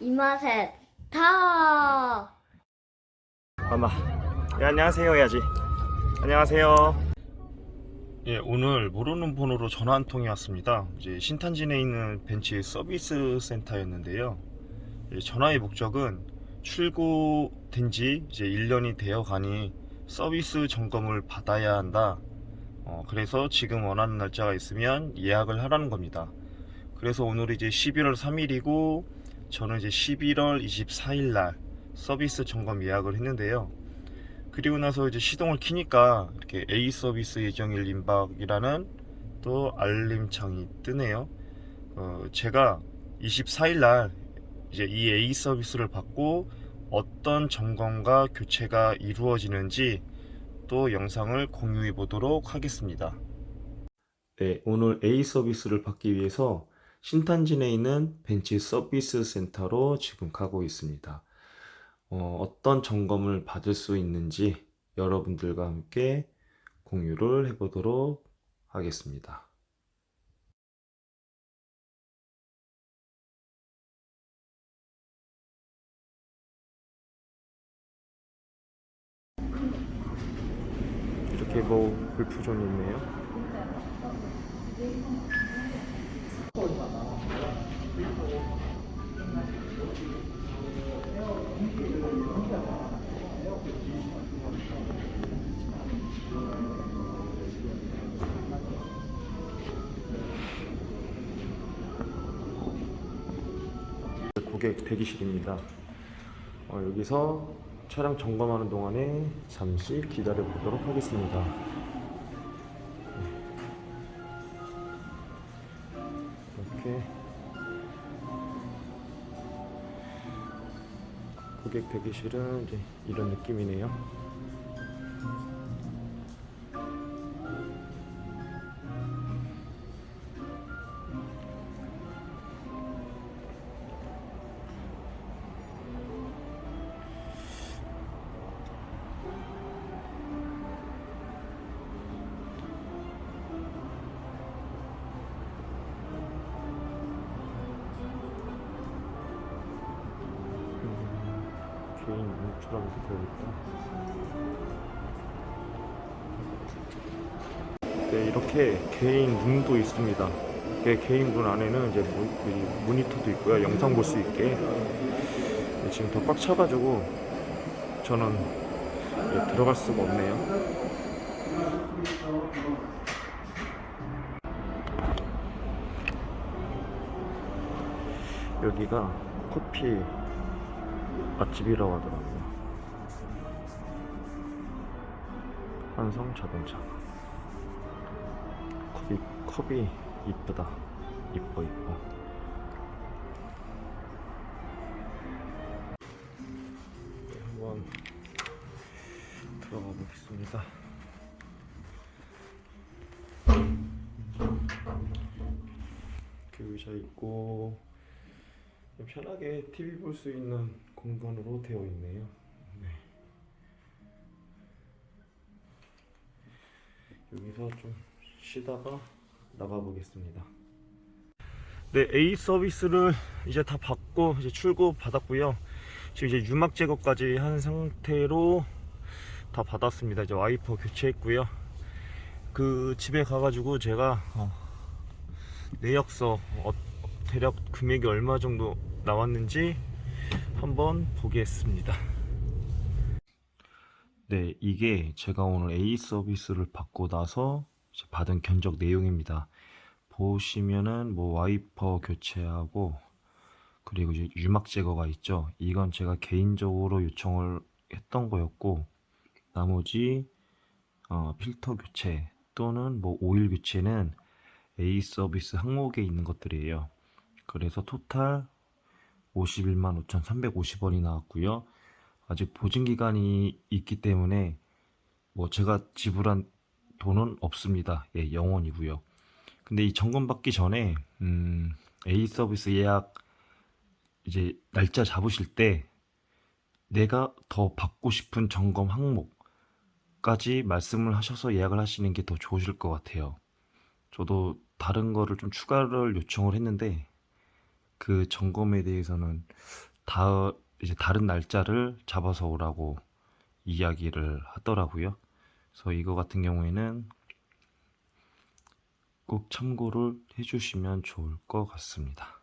이 맛에 다. 엄마. 예, 안녕하세요 해야지. 안녕하세요. 예, 오늘 모르는 번호로 전화 한 통이 왔습니다. 이제 신탄진에 있는 벤츠 서비스 센터였는데요. 예, 전화의 목적은 출고된 지 이제 1년이 되어 가니 서비스 점검을 받아야 한다. 어, 그래서 지금 원하는 날짜가 있으면 예약을 하라는 겁니다. 그래서 오늘이 이제 11월 3일이고 저는 이제 11월 24일 날 서비스 점검 예약을 했는데요. 그리고 나서 이제 시동을 키니까 이렇게 A 서비스 예정일 임박이라는 또 알림창이 뜨네요. 어, 제가 24일 날 이제 이 A 서비스를 받고 어떤 점검과 교체가 이루어지는지 또 영상을 공유해 보도록 하겠습니다. 네, 오늘 A 서비스를 받기 위해서 신탄진에 있는 벤츠 서비스 센터로 지금 가고 있습니다. 어, 어떤 점검을 받을 수 있는지 여러분들과 함께 공유를 해보도록 하겠습니다. 이렇게 뭐 골프존이 있네요. 고객 대기실입니다. 어, 여기서 차량 점검하는 동안에 잠시 기다려 보도록 하겠습니다. 이렇게 고객 대기실은 이제 이런 느낌이네요. 문처럼 이렇게 되어 있다. 네, 이렇게 개인 룸도 있습니다. 그 개인 룸 안에는 이제 모, 이 모니터도 있고요. 영상 볼 수 있게. 네, 지금 더 꽉 차가지고 저는 예, 들어갈 수가 없네요. 여기가 커피 맛집이라고 하더라고요. 한성 자동차. 컵이, 컵이 이쁘다. 이뻐, 이뻐. 네, 한번 들어가 보겠습니다. 의자 있고, 편하게 TV 볼 수 있는 공간으로 되어 있네요. 여기서 좀 쉬다가 나가 보겠습니다. 네, A 서비스를 이제 다 받고 이제 출고 받았고요. 지금 이제 유막 제거까지 한 상태로 다 받았습니다. 이제 와이퍼 교체했고요. 그 집에 가가지고 제가 어, 내역서 어, 대략 금액이 얼마 정도 나왔는지 한번 보겠습니다. 네, 이게 제가 오늘 A 서비스를 받고 나서 받은 견적 내용입니다. 보시면은 뭐 와이퍼 교체하고 그리고 이제 유막 제거가 있죠. 이건 제가 개인적으로 요청을 했던 거였고 나머지 어, 필터 교체 또는 뭐 오일 교체는 A 서비스 항목에 있는 것들이에요. 그래서 토탈 51만 5,350원이 나왔고요. 아직 보증 기간이 있기 때문에 뭐 제가 지불한 돈은 없습니다. 예, 영원이고요. 근데 이 점검 받기 전에 음, A 서비스 예약 이제 날짜 잡으실 때 내가 더 받고 싶은 점검 항목까지 말씀을 하셔서 예약을 하시는 게 더 좋으실 것 같아요. 저도 다른 거를 좀 추가를 요청을 했는데 그 점검에 대해서는 다 이제 다른 날짜를 잡아서 오라고 이야기를 하더라고요. 그래서 이거 같은 경우에는 꼭 참고를 해주시면 좋을 것 같습니다.